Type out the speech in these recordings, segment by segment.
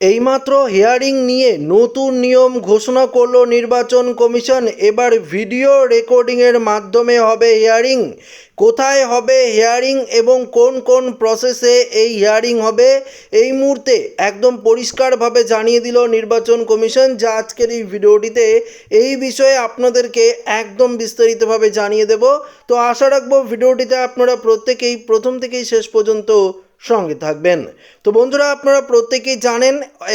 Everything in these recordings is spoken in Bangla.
এইমাত্র হিয়ারিং নিয়ে নতুন নিয়ম ঘোষণা করল নির্বাচন কমিশন। এবার ভিডিও রেকর্ডিংয়ের মাধ্যমে হবে হিয়ারিং। কোথায় হবে হিয়ারিং এবং কোন কোন প্রসেসে এই হিয়ারিং হবে, এই মুহূর্তে একদম পরিষ্কারভাবে জানিয়ে দিল নির্বাচন কমিশন। যা আজকের এই ভিডিওটিতে, এই বিষয়ে আপনাদেরকে একদম বিস্তারিতভাবে জানিয়ে দেব। তো আশা রাখব ভিডিওটিতে আপনারা প্রত্যেকেই, প্রথম থেকেই শেষ পর্যন্ত সঙ্গে থাকবেন। তো বন্ধুরা আপনারা প্রত্যেকেই জানেন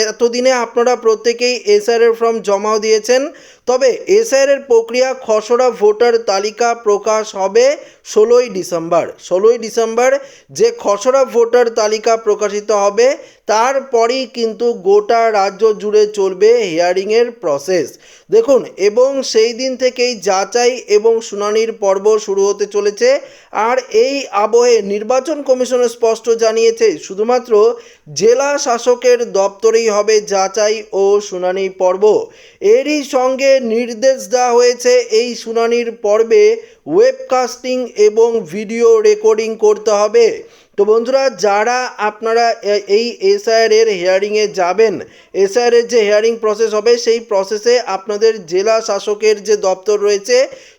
এতদিনে আপনারা প্রত্যেকেই এসআরের ফর্ম জমাও দিয়েছেন। তবে এসআরের প্রক্রিয়া খসড়া ভোটার তালিকা প্রকাশ হবে ষোলোই ডিসেম্বর। ষোলোই ডিসেম্বর যে খসড়া ভোটার তালিকা প্রকাশিত হবে তারপরেই কিন্তু গোটা রাজ্য জুড়ে চলবে হিয়ারিংয়ের প্রসেস দেখুন, এবং সেই দিন থেকেই যাচাই এবং শুনানির পর্ব শুরু হতে চলেছে, আর এই আবহে নির্বাচন কমিশন স্পষ্ট জানিয়েছে, শুধুমাত্র জেলা শাসকের দপ্তরেই হবে যাচাই ও শুনানি পর্ব। এরই সঙ্গে নির্দেশ দেওয়া হয়েছে এই শুনানির পর্বে ওয়েবকাস্টিং এবং ভিডিও রেকর্ডিং করতে হবে। তো বন্ধুরা, যারা আপনারা এই এসআইআর এর হিয়ারিংয়ে যাবেন এসআইআর এর যে হিয়ারিং প্রসেস হবে, সেই প্রসেসে আপনাদের জেলা শাসকের যে দপ্তর রয়েছে,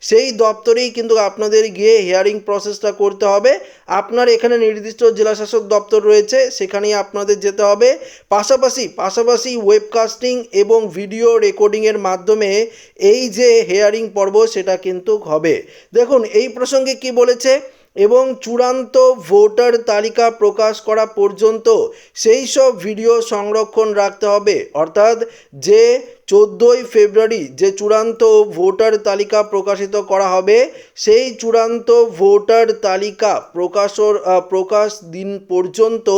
সেই দপ্তরেই কিন্তু আপনাদের গিয়ে হিয়ারিং প্রসেসটা করতে হবে। আপনার এখানে নির্দিষ্ট জেলা শাসক দপ্তর রয়েছে, সেখানেই আপনাদের যেতে হবে। পাশাপাশি পাশাপাশি ওয়েবকাস্টিং এবং ভিডিও রেকর্ডিংয়ের মাধ্যমে এই যে হেয়ারিং পর্ব, সেটা কিন্তু হবে। দেখুন, এই প্রসঙ্গে কি বলেছে? এবং চূড়ান্ত ভোটার তালিকা প্রকাশ করা পর্যন্ত সেই সব ভিডিও সংরক্ষণ রাখতে হবে। অর্থাৎ যে চোদ্দোই ফেব্রুয়ারি যে চূড়ান্ত ভোটার তালিকা প্রকাশিত করা হবে, সেই চূড়ান্ত ভোটার তালিকা প্রকাশর প্রকাশ দিন পর্যন্ত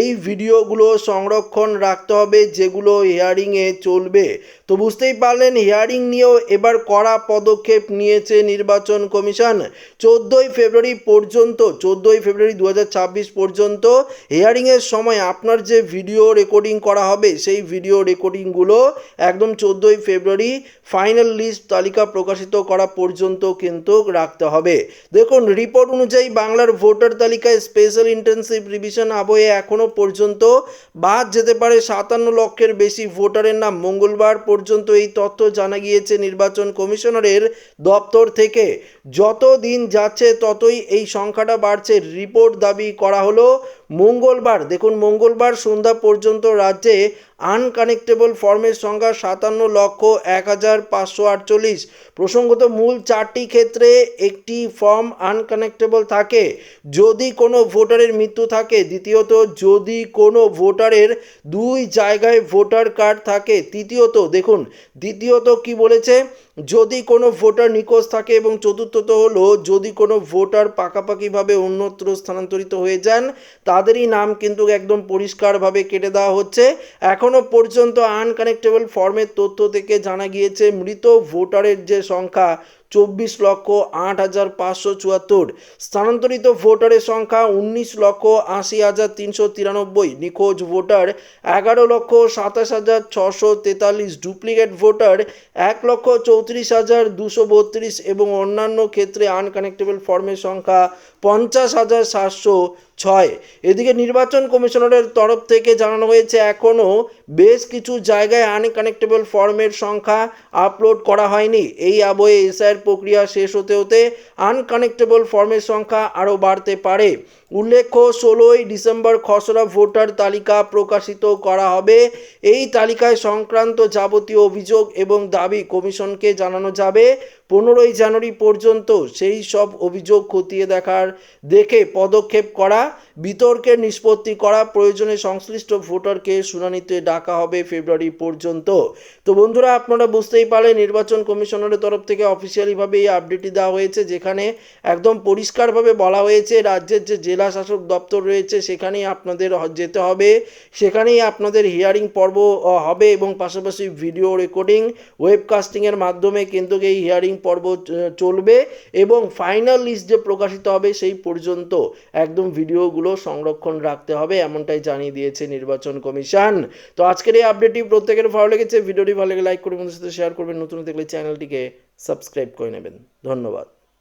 এই ভিডিওগুলো সংরক্ষণ রাখতে হবে, যেগুলো হিয়ারিংয়ে চলবে। তো বুঝতেই পারলেন হিয়ারিং নিয়েও এবার কড়া পদক্ষেপ নিয়েছে নির্বাচন কমিশন। চোদ্দোই ফেব্রুয়ারি পর্যন্ত, চোদ্দোই ফেব্রুয়ারি দু হাজার ছাব্বিশ পর্যন্ত হিয়ারিংয়ের সময় আপনার যে ভিডিও রেকর্ডিং করা হবে, সেই ভিডিও রেকর্ডিংগুলো একদম চোদ্দোই ফেব্রুয়ারি ফাইনাল লিস্ট তালিকা প্রকাশিত করা পর্যন্ত কিন্তু রাখতে হবে। দেখুন রিপোর্ট অনুযায়ী বাংলার ভোটার তালিকায় স্পেশাল ইন্টেন্সিভ রিভিশন আবহে এখনও পর্যন্ত বাদ যেতে পারে সাতান্ন লক্ষের বেশি ভোটারের নাম। মঙ্গলবার পর্যন্ত এই তথ্য জানা গিয়েছে নির্বাচন কমিশনারের দপ্তর থেকে। যত দিন যাচ্ছে, ততই এই সংখ্যাটা বাড়ছে। রিপোর্ট দাবি করা হলো মঙ্গলবার, দেখুন মঙ্গলবার সন্ধ্যা পর্যন্ত রাজ্যে আনকানেক্টেবল ফর্মের সংখ্যা সাতান্ন লক্ষ এক হাজার পাঁচশো আটচল্লিশ। প্রসঙ্গত মূল চারটি ক্ষেত্রে একটি ফর্ম আনকানেক্টেবল থাকে, যদি কোনো ভোটারের মৃত্যু থাকে। দ্বিতীয়ত, যদি কোনো ভোটারের দুই জায়গায় ভোটার কার্ড থাকে। তৃতীয়ত, দেখুন, দ্বিতীয়ত কি বলেছে? যদি কোনো ভোটার নিখোঁজ থাকে এবং চতুর্থত হলো, যদি কোনো ভোটার পাকাপাকিভাবে অন্যত্র স্থানান্তরিত হয়ে যান তাদেরই নাম কিন্তু একদম পরিষ্কারভাবে কেটে দেওয়া হচ্ছে। এখনও পর্যন্ত আনকানেক্টেবল ফর্মের তথ্য থেকে জানা গিয়েছে, মৃত ভোটারের যে সংখ্যা। চব্বিশ লক্ষ আট হাজার পাঁচশো চুয়াত্তর। স্থানান্তরিত ভোটারের সংখ্যা উনিশ লক্ষ আশি হাজার তিনশো তিরানব্বই। নিখোঁজ ভোটার এগারো লক্ষ সাতাশ হাজার ছশো তেতাল্লিশ। ডুপ্লিকেট ভোটার এক লক্ষ চৌত্রিশ হাজার দুশো বত্রিশ। এবং অন্যান্য ক্ষেত্রে আনকানেক্টেবল ফর্মের সংখ্যা পঞ্চাশ হাজার সাতশো ছয়। এদিকে নির্বাচন কমিশনারের তরফ থেকে জানানো হয়েছে, এখনও বেশ কিছু জায়গায় আনকানেক্টেবল ফর্মের সংখ্যা আপলোড করা হয়নি। এই আবহে এসআইয়ের প্রক্রিয়া শেষ হতে হতে আনকানেক্টেবল ফর্মের সংখ্যা আরও বাড়তে পারে। উল্লেখ্য, ষোলোই ডিসেম্বর খসড়া ভোটার তালিকা প্রকাশিত করা হবে। এই তালিকায় সংক্রান্ত যাবতীয় অভিযোগ এবং দাবি কমিশনকে জানানো যাবে। পনেরোই জানুয়ারি পর্যন্ত সেই সব অভিযোগ খতিয়ে দেখার দেখে পদক্ষেপ করা বিতর্কের নিষ্পত্তি করা, প্রয়োজনে সংশ্লিষ্ট ভোটারকে শুনানিতে ডাকা হবে ফেব্রুয়ারি পর্যন্ত। তো বন্ধুরা, আপনারা বুঝতেই পারলেন, নির্বাচন কমিশনারের তরফ থেকে অফিসিয়ালিভাবে এই আপডেটটি দেওয়া হয়েছে, যেখানে একদম পরিষ্কারভাবে বলা হয়েছে, রাজ্যের যে জেলা শাসক দপ্তর রয়েছে, সেখানেই আপনাদের যেতে হবে। সেখানেই আপনাদের হিয়ারিং পর্ব হবে এবং পাশাপাশি ভিডিও রেকর্ডিং, ওয়েবকাস্টিংয়ের মাধ্যমে কিন্তু এই হিয়ারিং পর্ব চলবে এবং ফাইনাল লিস্ট যে প্রকাশিত হবে সেই পর্যন্ত একদম ভিডিওগুলো সংরক্ষণ রাখতে হবে, এমনটাই জানিয়ে দিয়েছে নির্বাচন কমিশন। তো আজকের এই আপডেটটি প্রত্যেকের ভালো লেগেছে, ভিডিওটি ভালো লাগে লাইক করে বন্ধুর সাথে শেয়ার করবেন, নতুন দেখলে চ্যানেলটিকে সাবস্ক্রাইব করে নেবেন। ধন্যবাদ।